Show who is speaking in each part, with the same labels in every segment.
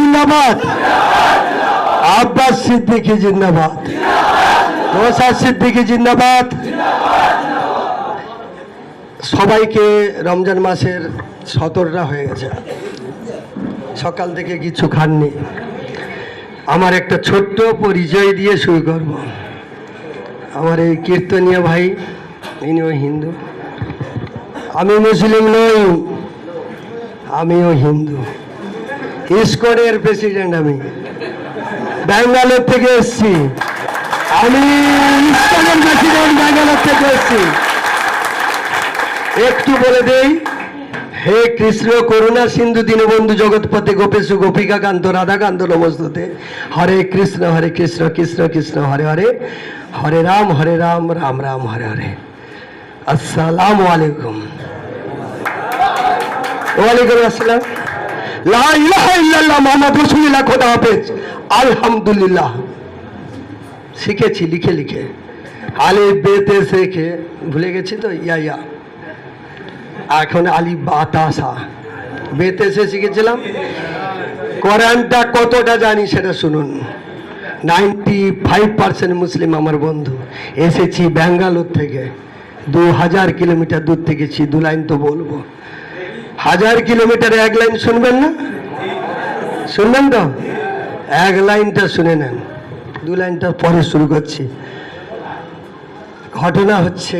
Speaker 1: জিন্দাবাদ আব্বাস জিন্দাবাদ জিন্দাবাদ সবাইকে রমজান মাসের সতররা হয়ে গেছে সকাল থেকে কিছু খাননি আমার একটা ছোট্ট পরিচয় দিয়ে শুরু করব আমার এই কীর্তনীয় ভাই ইনিও হিন্দু আমি মুসলিম নই আমিও হিন্দু ইসকোডের প্রেসিডেন্ট আমি ব্যাঙ্গালোর থেকে এসছি আমি ইসকনের প্রেসিডেন্ট ব্যাঙ্গালোর থেকে এসছি একটু বলে দেই হে কৃষ্ণ করুণা সিন্ধু দীনবন্ধু জগৎপথে গোপেশু গোপিকা কান্ত রাধাকান্ত নমস্ততে হরে কৃষ্ণ হরে কৃষ্ণ কৃষ্ণ কৃষ্ণ হরে হরে হরে রাম হরে রাম রাম রাম হরে হরে আসসালামু আলাইকুম ওয়ালাইকুম আসসালাম হাফেজ আলহামদুলিল্লাহ শিখেছি লিখে লিখে আলি বেতে শেখে ভুলে গেছি তো ইয়া ইয়া এখন আলি বাতাসা বেতে সে শিখেছিলাম কোরআনটা কতটা জানি সেটা শুনুন নাইনটি ফাইভ পার্সেন্ট মুসলিম আমার বন্ধু এসেছি ব্যাঙ্গালোর থেকে দু হাজার কিলোমিটার দূর থেকেছি দু লাইন তো বলবো হাজার কিলোমিটারে এক লাইন শুনবেন না শুনবেন তো এক লাইনটা শুনে নেন দু লাইনটা পরে শুরু করছি ঘটনা হচ্ছে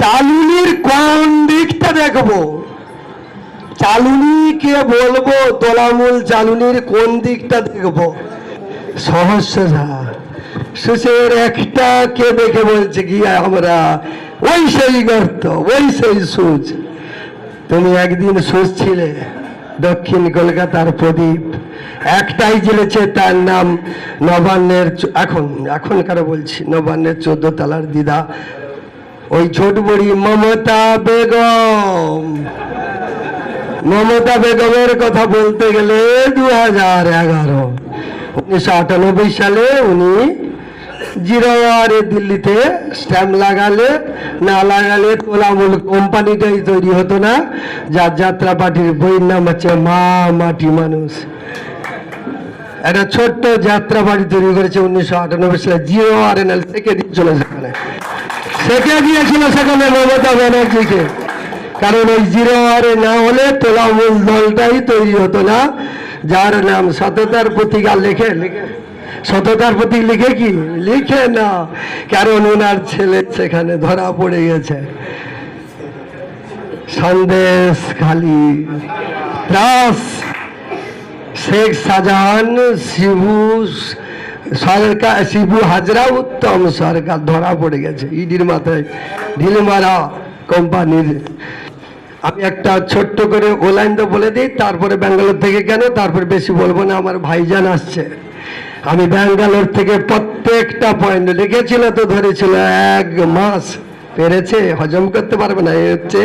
Speaker 1: চালুনির কোন দিকটা দেখবো চালুনিকে বলবো দোলামূল চালুনির কোন দিকটা দেখবো সহজ সোজা একটা কে দেখে বলছে গিয়া আমরা ওই সেই গর্ত ওই সেই সুচ তুমি একদিন সুস্থিলে দক্ষিণ কলকাতার প্রদীপ একটাই জ্বলেছে তার নাম নবান্নের এখন এখন কারো বলছি নবান্নের চোদ্দ তলার দিদা ওই ছোট বড়ি মমতা বেগম মমতা বেগমের কথা বলতে গেলে দু হাজার এগারো উনিশশো আটানব্বই সালে উনি জিরো দিল্লিতে স্ট্যাম্প লাগালে না লাগালে তোলামূল কোম্পানিটাই তৈরি হতো না যার যাত্রা পার্টির বইয়ের নাম হচ্ছে মা মাটি মানুষ একটা ছোট্ট যাত্রা বাড়ি তৈরি করেছে উনিশশো আটানব্বই সালে জিও আর এন এল থেকে দিয়েছিল সেখানে সেকে দিয়েছিল সেখানে মমতা ব্যানার্জিকে কারণ ওই জিরো আর না হলে তোলামূল দলটাই তৈরি হতো না যার নাম সততার প্রতিকার লেখে লেখে সততার প্রতি লিখে কি লিখে না কারণ ওনার ছেলে সেখানে ধরা পড়ে গেছে সন্দেশ খালি শেখ সাজান শিবু সরকার শিবু হাজরা উত্তম সরকার ধরা পড়ে গেছে ইডির মাথায় ঢিল মারা কোম্পানির আমি একটা ছোট্ট করে ওলাইন তো বলে দিই তারপরে ব্যাঙ্গালোর থেকে কেন তারপরে বেশি বলবো না আমার ভাইজান আসছে আমি ব্যাঙ্গালোর থেকে প্রত্যেকটা পয়েন্ট লিখেছিল তো ধরেছিল এক মাস পেরেছে হজম করতে পারবে না এ হচ্ছে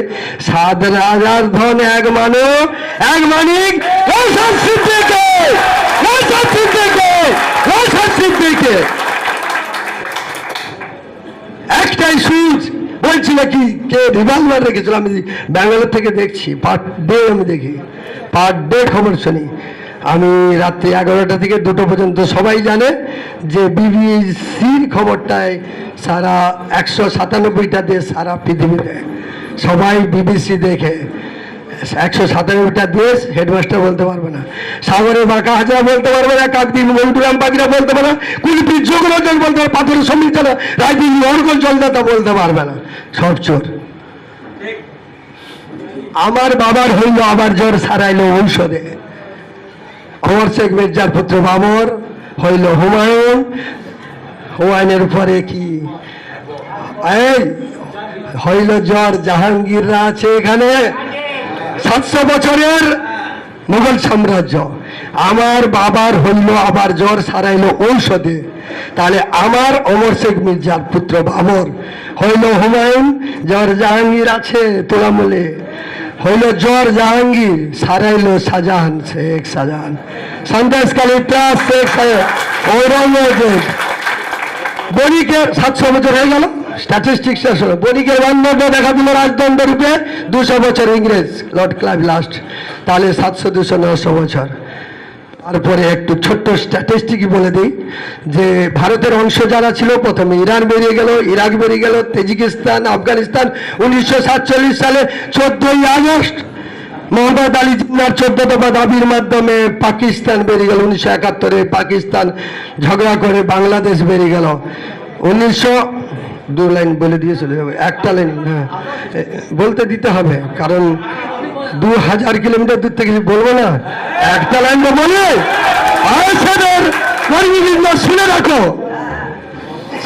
Speaker 1: সাত রাজার ধন এক মানু এক মানিক একটাই সুজ বলছিল কি কে রিভলভার রেখেছিল আমি ব্যাঙ্গালোর থেকে দেখছি পার ডে আমি দেখি পার ডে খবর শুনি আমি রাত্রি এগারোটা থেকে দুটো পর্যন্ত সবাই জানে যে বিবিসির খবরটায় সারা একশো সাতানব্বইটা দেশ সারা পৃথিবীতে সবাই বিবিসি দেখে একশো সাতানব্বইটা দেশ হেডমাস্টার বলতে পারবে না সাগরে বাঁকা হাজরা বলতে পারবে না কাকদ্বীপ মন্টুরাম পাখিরা বলতে পারবে না কুলপি যোগলো জল বলতে পারবে পাথরের সম্মিলিত রাজনীতি অর্গল জলদাতা বলতে পারবে না সব চোর আমার বাবার হইল আবার জ্বর সারাইলো ঔষধে অমর শেখ মির্জার পুত্র বাবর হইল হুমায়ুন হুমায়ুনের পরে কি এই হইল জ্বর জাহাঙ্গীররা আছে এখানে সাতশো বছরের মুঘল সাম্রাজ্য আমার বাবার হইল আবার জ্বর সারাইল ঔষধে তাহলে আমার অমর শেখ মির্জার পুত্র বাবর হইল হুমায়ুন জ্বর জাহাঙ্গীর আছে তোলামলে হইল জ্বর জাহাঙ্গীর সারাইল সাজাহান শেখ সাজাহান কালী প্লাস শেখ ঔরঙ্গজেব বণিকের সাতশো বছর হয়ে গেল স্ট্যাটিস্টিক শেষ হলো বণিকের বান্ধব দেখা দিল রাজদণ্ড রূপে দুশো বছর ইংরেজ লর্ড ক্লাব লাস্ট তাহলে সাতশো দুশো নশো বছর তারপরে একটু ছোট্ট স্ট্যাটিস্টিক বলে দিই যে ভারতের অংশ যারা ছিল প্রথমে ইরান বেরিয়ে গেল ইরাক বেরিয়ে গেল তেজিকিস্তান আফগানিস্তান উনিশশো সালে চোদ্দই আগস্ট মোহাম্মদ আলী জিন্নার চোদ্দ দফা দাবির মাধ্যমে পাকিস্তান বেরিয়ে গেল উনিশশো একাত্তরে পাকিস্তান ঝগড়া করে বাংলাদেশ বেরিয়ে গেল উনিশশো দু লাইন বলে দিয়ে চলে যাবে একটা লাইন হ্যাঁ বলতে দিতে হবে কারণ দু হাজার কিলোমিটার দূর থেকে বলবো না একটা লাইন বলে আয়সাদের শুনে রাখো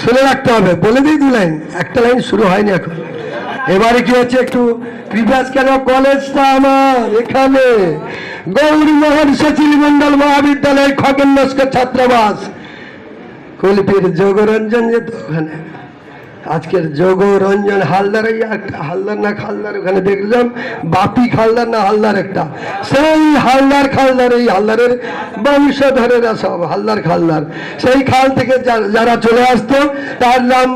Speaker 1: শুনে রাখতে হবে বলে দিই দু লাইন একটা লাইন শুরু হয়নি এখন এবারে কি হচ্ছে একটু কৃপাস কেন কলেজটা আমার এখানে গৌরীমোহন সচিল মন্ডল মহাবিদ্যালয়ের খগেন ছাত্রাবাস কলিপির যোগরঞ্জন যেত ওখানে আজকের যোগ রঞ্জন হালদার হালদার না খালদার ওখানে দেখলাম বাপি খালদার না হালদার একটা সেই হালদার খালদার এই হালদারের বংশধরেরা সব হালদার খালদার সেই খাল থেকে যারা চলে আসতো তার নাম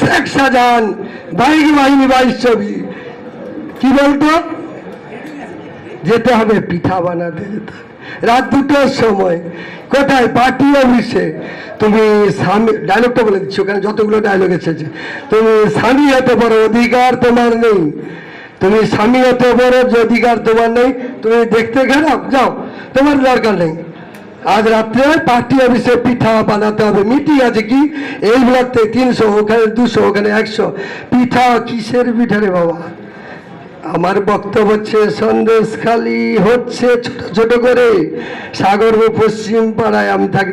Speaker 1: শেখ সাজান বাইক বাহিনী বাইশ ছবি কি বলতো যেতে হবে পিঠা বানাতে যেতে রাত দুটোর সময় কোথায় পার্টি অফিসে তুমি স্বামী ডায়লগটা বলে দিচ্ছ কেন যতগুলো ডায়লগ এসেছে তুমি স্বামী এত বড় অধিকার তোমার নেই তুমি স্বামী এত বড় যে অধিকার তোমার নেই তুমি দেখতে খারাপ যাও তোমার দরকার নেই আজ রাত্রে পার্টি অফিসে পিঠা বানাতে হবে মিটিং আছে কি এই ব্লক থেকে তিনশো ওখানে দুশো ওখানে একশো পিঠা কিসের পিঠা রে বাবা আমার বক্তব্য হচ্ছে সন্দেশ খালি হচ্ছে ছোট ছোট করে সাগর পশ্চিম পাড়ায় আমি থাকি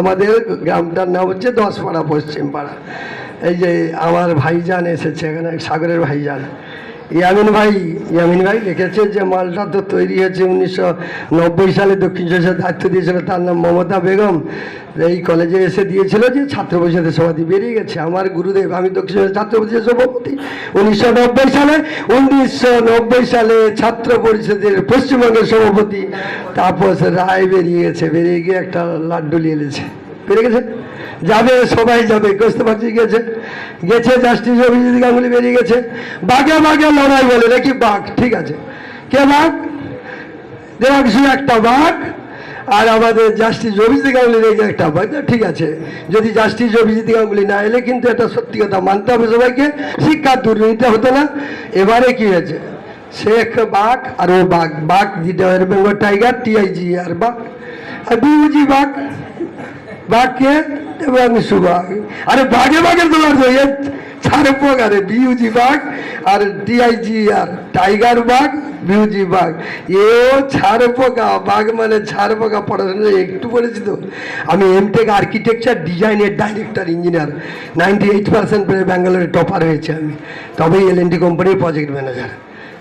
Speaker 1: আমাদের গ্রামটার নাম হচ্ছে দশপাড়া পশ্চিম পাড়া এই যে আমার ভাইজান এসেছে এখানে সাগরের ভাইজান ইয়ামিন ভাই ইয়ামিন ভাই লিখেছেন যে মালটা তো তৈরি হয়েছে উনিশশো নব্বই সালে দক্ষিণ চেষ্টা দায়িত্ব দিয়েছিল তার নাম মমতা বেগম এই কলেজে এসে দিয়েছিল যে ছাত্র পরিষদের সভাপতি বেরিয়ে গেছে আমার গুরুদেব আমি দক্ষিণ ছাত্র পরিষদের সভাপতি উনিশশো নব্বই সালে উনিশশো নব্বই সালে ছাত্র পরিষদের পশ্চিমবঙ্গের সভাপতি তারপর রায় বেরিয়ে গেছে বেরিয়ে গিয়ে একটা লাড্ডু নিয়ে এনেছে বেরিয়ে গেছে যাবে সবাই যাবে কস্তফাজি গেছে গেছে জাস্টিস অভিজিৎ গাঙ্গুলি বেরিয়ে গেছে বাঘে বাঘে লড়াই বলে নাকি বাঘ ঠিক আছে কে বাঘ দেখছি একটা বাঘ আর আমাদের জাস্টিস অভিজিৎ গাঙ্গুলি রেখে একটা বাঘ ঠিক আছে যদি জাস্টিস অভিজিৎ গাঙ্গুলি না এলে কিন্তু এটা সত্যি কথা মানতে হবে সবাইকে শিক্ষার দুর্নীতি হতো না এবারে কি হয়েছে শেখ বাঘ আর ও বাঘ বাঘ যেটা বেঙ্গল টাইগার টিআইজি আর বাঘ আর বিউজি বাঘ વાક્ય રંગ સુભાગ আরে বাঘে ભાગે তোমার જોઈએ চার আরে বিউজি বাঘ আর ডিআইজি আর টাইগার বাঘ বিউজি বাঘ এ ছাড় পোকা বাঘ মানে ছাড় পোকা পড়াশোনা একটু বলেছি তো আমি এমটেক আর্কিটেকচার ডিজাইনের director engineer ninety eight percent পেয়ে ব্যাঙ্গালোরে টপার হয়েছে আমি তবেই এল এন টি কোম্পানির প্রজেক্ট ম্যানেজার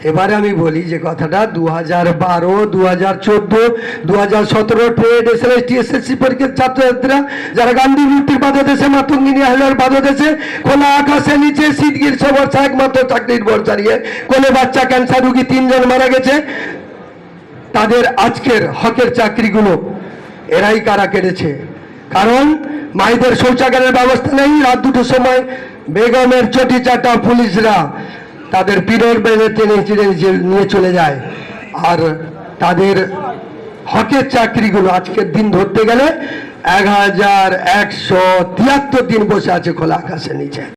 Speaker 1: এবারে আমি বলি যে কথাটা দু হাজার বারো দু হাজার চোদ্দো দু হাজার সতেরো trade S L S T S S C পরীক্ষার ছাত্রছাত্রীরা যারা গান্ধী মূর্তির বাধা দেশে মাতঙ্গিনী হালার বাধা দেশে খোলা আকাশে নিচে শীতগির গ্রীষ্ম বর্ষা একমাত্র চাকরির বর্ষা নিয়ে কোনো বাচ্চা ক্যান্সার রুগী তিনজন মারা গেছে তাদের আজকের হকের চাকরিগুলো এরাই কারা কেড়েছে কারণ মায়েদের শৌচাগারের ব্যবস্থা নেই রাত দুটোর সময় বেগমের চটি চাটা পুলিশরা তাদের পীরের বেড়ে টেনে নিয়ে চলে যায় আর তাদের হকের চাকরিগুলো আজকের দিন ধরতে গেলে এক হাজার একশো তিয়াত্তর দিন বসে আছে খোলা আকাশের নিচে